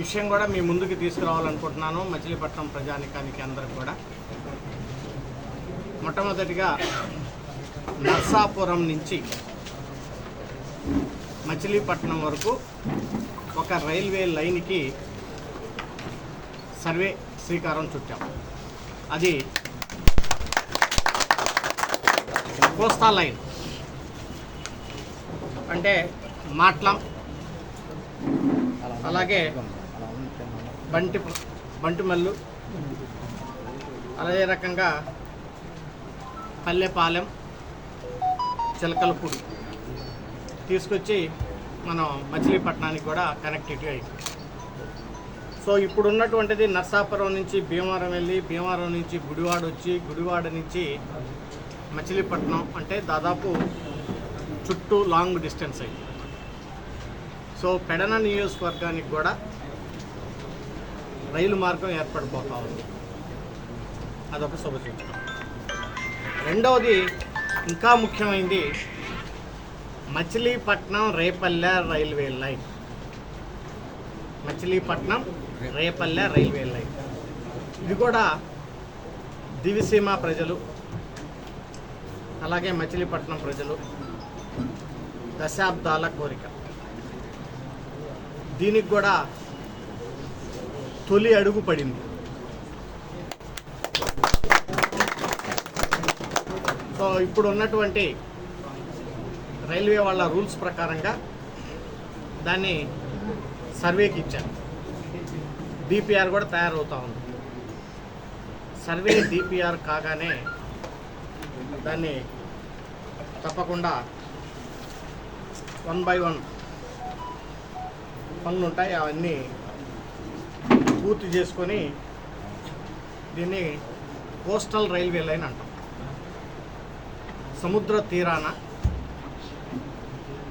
విషయం కూడా మీ ముందుకు తీసుకురావాలనుకుంటున్నాను మచిలీపట్నం ప్రజానికానికి అందరికి కూడా. మొట్టమొదటిగా నర్సాపురం నుంచి మచిలీపట్నం వరకు ఒక రైల్వే లైన్కి సర్వే శ్రీకారం చుట్టాం. అది కోస్తా లైన్. అంటే మాట్లం అలాగే బంటి బంటిమల్లు అదే రకంగా పల్లెపాలెం చిలకలపూడి. తీసుకొచ్చి మనం మచిలీపట్నానికి కూడా కనెక్టివిటీ అయింది సో ఇప్పుడున్నటువంటిది నర్సాపురం నుంచి భీమవరం వెళ్ళి భీమవరం నుంచి గుడివాడ వచ్చి గుడివాడ నుంచి మచిలీపట్నం అంటే దాదాపు చుట్టూ లాంగ్ డిస్టెన్స్ అయింది సో పెడన నియోజకవర్గానికి కూడా రైలు మార్గం ఏర్పడిపోతా ఉంది. అదొక శుభసూచన రెండవది ఇంకా ముఖ్యమైనది Machilipatnam Repalle railway line. Machilipatnam Repalle railway line. ఇది కూడా దివిసీమ ప్రజలు అలాగే మచిలీపట్నం ప్రజలు దశాబ్దాల కోరిక. దీనికి కూడా తొలి అడుగు పడింది. సో ఇప్పుడు ఉన్నటువంటి రైల్వే వాళ్ళ రూల్స్ ప్రకారంగా దాన్ని సర్వేకి ఇచ్చారు. డిపిఆర్ కూడా తయారవుతా ఉంది. సర్వే డిపిఆర్ కాగానే దాన్ని తప్పకుండా వన్ బై వన్ పనులు ఉంటాయి అవన్నీ పూర్తి చేసుకొని దీన్ని కోస్టల్ రైల్వే లైన్ అంటాం. సముద్ర తీరాన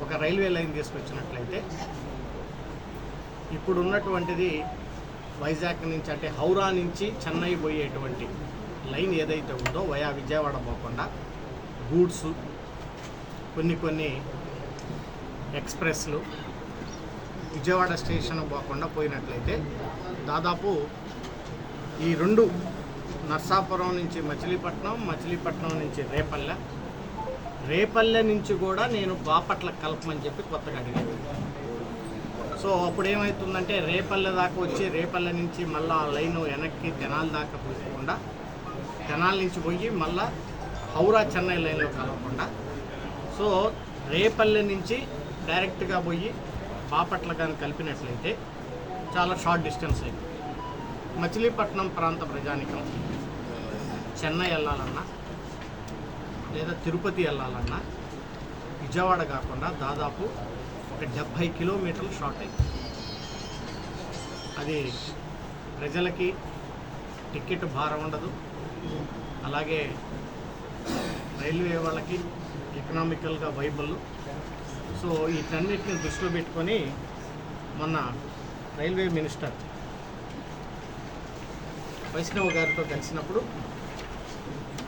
ఒక రైల్వే లైన్ తీసుకొచ్చినట్లయితే ఇప్పుడు ఉన్నటువంటిది వైజాగ్ నుంచి అంటే హౌరా నుంచి చెన్నై పోయేటువంటి లైన్ ఏదైతే ఉందో వయా విజయవాడ పోకుండా గూడ్స్ కొన్ని కొన్ని ఎక్స్ప్రెస్లు విజయవాడ స్టేషన్ పోకుండా పోయినట్లయితే దాదాపు ఈ రెండు నర్సాపురం నుంచి మచిలీపట్నం మచిలీపట్నం నుంచి రేపల్లె. రేపల్లె నుంచి కూడా నేను బాపట్ల కలపమని చెప్పి కొత్తగా అడిగాను. సో అప్పుడు ఏమవుతుందంటే రేపల్లె దాకా వచ్చి రేపల్లె నుంచి మళ్ళీ ఆ లైన్ వెనక్కి తెనాల దాకా పోకుండా తెనాల నుంచి పోయి మళ్ళా హౌరా చెన్నై లైన్లో కలవకుండా. సో రేపల్లె నుంచి డైరెక్ట్గా పోయి బాపట్ల కానీ కలిపినట్లయితే చాలా షార్ట్ డిస్టెన్స్ అయింది. మచిలీపట్నం ప్రాంత ప్రజానికం చెన్నై వెళ్ళాలన్నా లేదా తిరుపతి వెళ్ళాలన్నా విజయవాడ కాకుండా దాదాపు ఒక డెబ్భై కిలోమీటర్లు షార్ట్ అయింది. అది ప్రజలకి టికెట్ భారం ఉండదు. అలాగే రైల్వే వాళ్ళకి ఎకనామికల్గా వైబుల్ సో వీటన్నిటిని దృష్టిలో పెట్టుకొని మొన్న రైల్వే మినిస్టర్ వైష్ణవ్ గారితో కలిసినప్పుడు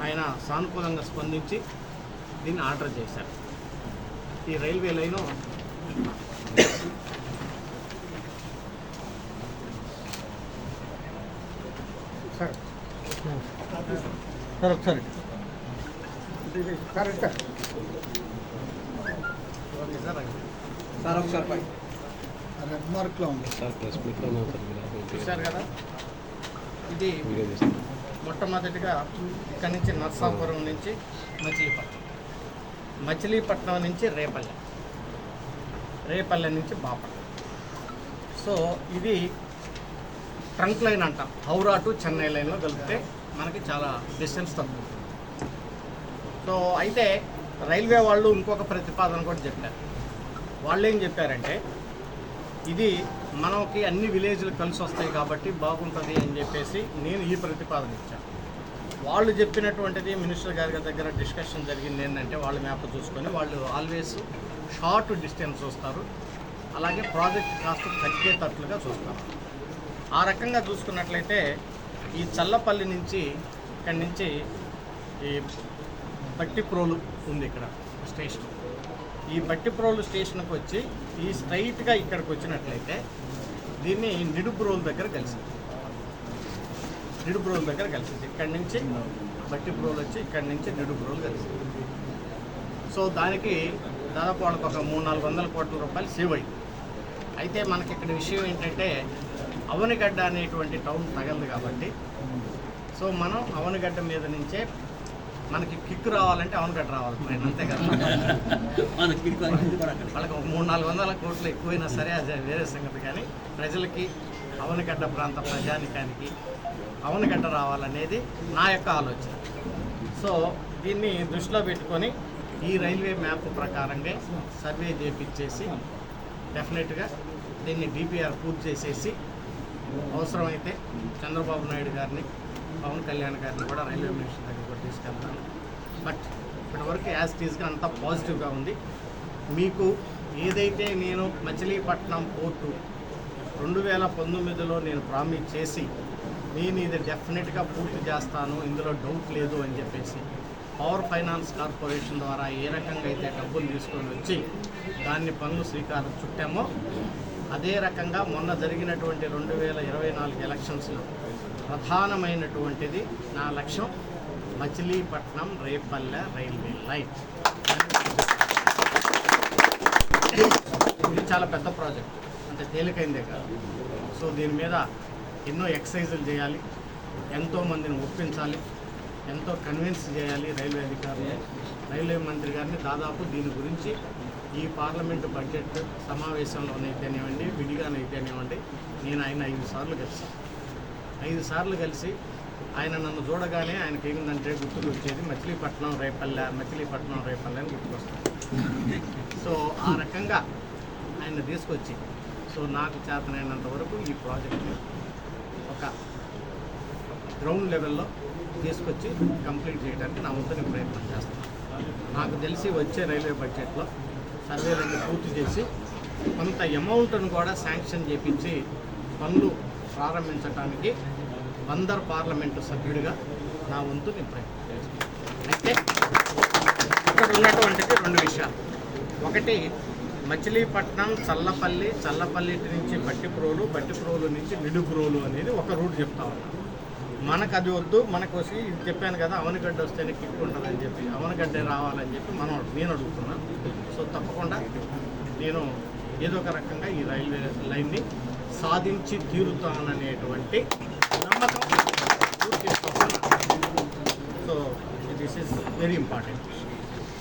ఆయన సానుకూలంగా స్పందించి దీన్ని ఆర్డర్ చేశారు. ఈ రైల్వే లైను సార్ సార్ ఒకసారి. సార్ ఒకసారి పై రెడ్ మార్క్లో ఉంది. సార్ ప్రెస్ మీట్లో చూశారు కదా? ఇది మొట్టమొదటిగా ఇక్కడి నుంచి నర్సాపురం నుంచి మచిలీపట్నం. మచిలీపట్నం నుంచి రేపల్లె. రేపల్లె నుంచి బాపట్ల. సో ఇది ట్రంక్ లైన్ అంటాం. హౌరా టు చెన్నై లైన్లో కలిపితే మనకి చాలా డిస్టెన్స్ తక్కువ. సో అయితే రైల్వే వాళ్ళు ఇంకొక ప్రతిపాదన కూడా చెప్పారు. వాళ్ళు ఏం చెప్పారంటే ఇది మనకి అన్ని విలేజ్లు కలిసి వస్తాయి కాబట్టి బాగుంటుంది అని చెప్పేసి నేను ఈ ప్రతిపాదన ఇచ్చాను. వాళ్ళు చెప్పినటువంటిది మినిస్టర్ గారి దగ్గర డిస్కషన్ జరిగింది ఏంటంటే వాళ్ళ మ్యాప్ చూసుకొని వాళ్ళు ఆల్వేస్ షార్ట్ డిస్టెన్స్ చూస్తారు అలాగే ప్రాజెక్ట్ కాస్త తగ్గేటట్లుగా చూస్తారు. ఆ రకంగా చూసుకున్నట్లయితే ఈ చల్లపల్లి నుంచి ఇక్కడి నుంచి ఈ బట్టిప్రోలు ఉంది ఇక్కడ స్టేషన్. ఈ బట్టిప్రోలు స్టేషన్కి వచ్చి ఈ స్ట్రైట్గా ఇక్కడికి వచ్చినట్లయితే దీన్ని నిడుపురోలు దగ్గర కలిసింది. నిడుపురోలు దగ్గర కలిసింది. ఇక్కడి నుంచి బట్టిప్రోలు వచ్చి ఇక్కడి నుంచి నిడుపురోలు కలిసింది. సో దానికి దాదాపు వాళ్ళకి ఒక మూడు నాలుగు వందల కోట్ల రూపాయలు సేవ్ అయింది. అయితే మనకి ఇక్కడ విషయం ఏంటంటే అవనిగడ్డ అనేటువంటి టౌన్ తగలదు కాబట్టి సో మనం అవనిగడ్డ మీద నుంచే మనకి కిక్ రావాలంటే అవనగడ్డ రావాలి. ట్రైన్ అంతే కదా. వాళ్ళకి ఒక మూడు నాలుగు వందల కోట్లు ఎక్కువైనా సరే అది వేరే సంగతి. కానీ ప్రజలకి అవనగడ్డ ప్రాంత ప్రజానికానికి అవనగడ్డ రావాలనేది నా యొక్క ఆలోచన. సో దీన్ని దృష్టిలో పెట్టుకొని ఈ రైల్వే మ్యాప్ ప్రకారంగా సర్వే చేపించేసి డెఫినెట్గా దీన్ని డిపిఆర్ పూర్తి చేసేసి అవసరమైతే చంద్రబాబు నాయుడు గారిని పవన్ కళ్యాణ్ గారిని కూడా రైల్వే మినిస్టర్ దగ్గర కూడా తీసుకెళ్తాను బట్ ఇప్పటివరకు యాజ్ టీజ్గా అంతా పాజిటివ్గా ఉంది. మీకు ఏదైతే నేను మచిలీపట్నం పోర్టు రెండు వేల పంతొమ్మిదిలో నేను ప్రామిస్ చేసి నేను ఇది డెఫినెట్గా పూర్తి చేస్తాను ఇందులో డౌట్ లేదు అని చెప్పేసి పవర్ ఫైనాన్స్ కార్పొరేషన్ ద్వారా ఏ రకంగా అయితే డబ్బులు తీసుకొని వచ్చి దాన్ని పనులు శ్రీకారం చుట్టామో అదే రకంగా మొన్న జరిగినటువంటి రెండు వేల ఇరవై నాలుగు ఎలక్షన్స్లో ప్రధానమైనటువంటిది నా లక్ష్యం మచిలీపట్నం రేపల్లె రైల్వే లైన్. ఇది చాలా పెద్ద ప్రాజెక్ట్. అంటే తేలికైందే కాదు. సో దీని మీద ఎన్నో ఎక్సర్సైజులు చేయాలి. ఎంతో మందిని ఒప్పించాలి. ఎంతో కన్విన్స్ చేయాలి రైల్వే అధికారులు. రైల్వే మంత్రి గారిని దాదాపు దీని గురించి ఈ పార్లమెంటు బడ్జెట్ సమావేశంలోనైతేనేవ్వండి విడిగానైతేనేవ్వండి నేను ఆయన ఐదు సార్లు కలిసాను ఐదు సార్లు కలిసి ఆయన నన్ను చూడగానే ఆయనకి ఏముందంటే గుర్తుకు వచ్చేది మచిలీపట్నం రేపల్లె మచిలీపట్నం రేపల్లె అని గుర్తుకొస్తాను సో ఆ రకంగా ఆయన తీసుకొచ్చి సో నాకు చేతనైనంత వరకు ఈ ప్రాజెక్ట్ని ఒక గ్రౌండ్ లెవెల్లో తీసుకొచ్చి కంప్లీట్ చేయడానికి నా వంతు ప్రయత్నం చేస్తాను నాకు తెలిసి వచ్చే రైల్వే బడ్జెట్లో సర్వేలన్నీ పూర్తి చేసి కొంత అమౌంట్ను కూడా శాంక్షన్ చేపించి పనులు ప్రారంభించడానికి బందర్ పార్లమెంటు సభ్యుడిగా నా వంతు నేను ప్రయత్నం చేస్తాను అయితే ఇక్కడ ఉన్నటువంటిది రెండు విషయాలు. ఒకటి మచిలీపట్నం చల్లపల్లి చల్లపల్లి నుంచి బట్టిప్రోలు బట్టిప్రోలు నుంచి నిడుప్రోలు అనేది ఒక రూట్ చెప్తా ఉన్నాను మనకు అది వద్దు మనకు వచ్చి ఇది చెప్పాను కదా అవనగడ్డ వస్తేనే కిక్ ఉంటుందని చెప్పి అవనగడ్డే రావాలని చెప్పి మనం నేను అడుగుతున్నాను. సో తప్పకుండా నేను ఏదో ఒక రకంగా ఈ రైల్వే లైన్ని సాధించి తీరుతాననేటువంటి నమ్మకం పూర్తి so this is very important